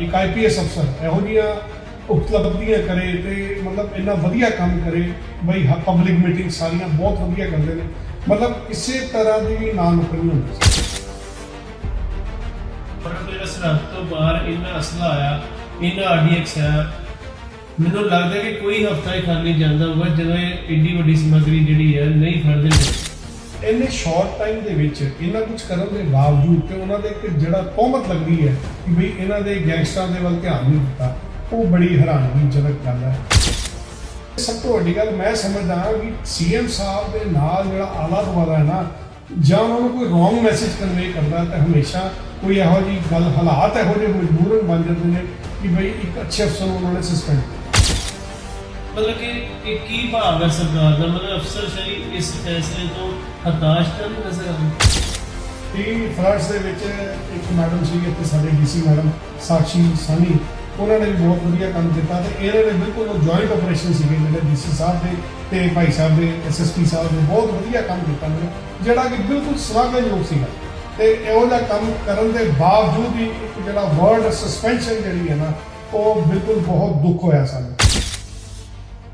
ਇੱਕ ਆਈਪੀਐਸ ਅਫਸਰ ਇਹੋ ਜਿਹੀਆਂ ਉਪਲਬਧੀਆਂ ਕਰੇ ਤੇ ਮਤਲਬ ਇੰਨਾ ਵਧੀਆ ਕੰਮ ਕਰੇ। ਬਈ ਪਬਲਿਕ ਮੀਟਿੰਗ ਸਾਰੀਆਂ ਬਹੁਤ ਵਧੀਆ ਕਰਦੇ ਨੇ। ਮਤਲਬ ਕਿਸੇ ਤਰ੍ਹਾਂ ਦੀ ਵੀ ਨਾ ਨੌਕਰੀ ਹੁੰਦੀ ਸੀ। ਪਰੰਤੂ ਜਿਹੜਾ ਸਰਹੱਦ ਤੋਂ ਬਾਹਰ ਇੰਨਾ ਅਸਲਾ ਆਇਆ, ਇੰਨਾ ਆਰਡੀਐਕਸ ਆਇਆ, ਮੈਨੂੰ ਲੱਗਦਾ ਕਿ ਕੋਈ ਹਫਤਾ ਹੀ ਖਾਲੀ ਜਾਂਦਾ ਹੋਊਗਾ ਜਦੋਂ ਇਹ ਏਡੀ ਵੱਡੀ ਸਮੱਗਰੀ ਜਿਹੜੀ ਹੈ ਨਹੀਂ ਫੜਦੇ ਇੰਨੇ ਸ਼ਾਰਟ ਟਾਈਮ ਦੇ ਵਿੱਚ ਇਹਨਾਂ ਕੁਝ ਕਰਨ ਦੇ ਬਾਵਜੂਦ ਤੇ ਉਹਨਾਂ ਦੇ ਇੱਕ ਜਿਹੜਾ ਤੋਮਤ ਲੱਗਦੀ ਹੈ ਕਿ ਬਈ ਇਹਨਾਂ ਦੇ ਗੈਂਗਸਟਰਾਂ ਦੇ ਵੱਲ ਧਿਆਨ ਨਹੀਂ ਦਿੱਤਾ, ਉਹ ਬੜੀ ਹੈਰਾਨਗੀਜਨਕ ਗੱਲ ਹੈ। ਸਭ ਤੋਂ ਵੱਡੀ ਗੱਲ ਮੈਂ ਸਮਝਦਾ ਹਾਂ ਕਿ ਸੀਐਮ ਸਾਹਿਬ ਦੇ ਨਾਲ ਜਿਹੜਾ ਆਲਾ ਦੁਆਲਾ ਹੈ ਨਾ, ਜਾਂ ਉਹਨਾਂ ਨੂੰ ਕੋਈ ਰੋਂਗ ਮੈਸੇਜ ਕਨਵੇ ਕਰਦਾ ਤਾਂ ਹਮੇਸ਼ਾ ਕੋਈ ਇਹੋ ਜਿਹੀ ਗੱਲ, ਹਾਲਾਤ ਇਹੋ ਜਿਹੇ ਮਜਬੂਰਨ ਬਣ ਜਾਂਦੇ ਨੇ ਕਿ ਬਈ ਇੱਕ ਅੱਛੇ ਅਫਸਰ ਨੂੰ ਉਹਨਾਂ ਨੇ ਸਸਪੈਂਡ ਮਤਲਬ ਕਿ ਇਹ ਕੀ ਭਾਵ ਹੈ ਸਰਕਾਰ ਦਾ? ਮਤਲਬ ਅਫਸਰਸ਼ਾਹੀ ਇਸ ਫੈਸਲੇ ਤੋਂ ਹਤਾਸ਼ ਤਾਂ ਨਹੀਂ ਨਜ਼ਰ ਆਉਂਦੀ ਟੀ ਫਲੱਡਸ ਦੇ ਵਿੱਚ ਇੱਕ ਮੈਡਮ ਸੀ, ਇੱਥੇ ਸਾਡੇ ਡੀਸੀ ਮੈਡਮ ਸਾਕਸ਼ੀ ਸਾਨੀ, ਉਹਨਾਂ ਨੇ ਵੀ ਬਹੁਤ ਵਧੀਆ ਕੰਮ ਕੀਤਾ ਤੇ ਇਹਨਾਂ ਨੇ ਬਿਲਕੁਲ ਉਹ ਜੁਆਇੰਟ ਆਪਰੇਸ਼ਨ ਸੀਗੇ ਜਿਹੜੇ ਡੀਸੀ ਸਾਹਿਬ ਦੇ ਤੇ ਭਾਈ ਸਾਹਿਬ ਦੇ ਐਸਐਸਪੀ ਸਾਹਿਬ ਨੇ ਬਹੁਤ ਵਧੀਆ ਕੰਮ ਕੀਤਾ ਨੇ, ਜਿਹੜਾ ਕਿ ਬਿਲਕੁਲ ਸ਼ਲਾਘਾਯੋਗ ਸੀਗਾ। ਤੇ ਇਹੋ ਜਿਹਾ ਕੰਮ ਕਰਨ ਦੇ ਬਾਵਜੂਦ ਵੀ ਇੱਕ ਜਿਹੜਾ ਵਰਡ ਸਸਪੈਂਸ਼ਨ ਜਿਹੜੀ ਹੈ ਨਾ, ਉਹ ਬਿਲਕੁਲ ਬਹੁਤ ਦੁੱਖ ਹੋਇਆ ਸਾਨੂੰ।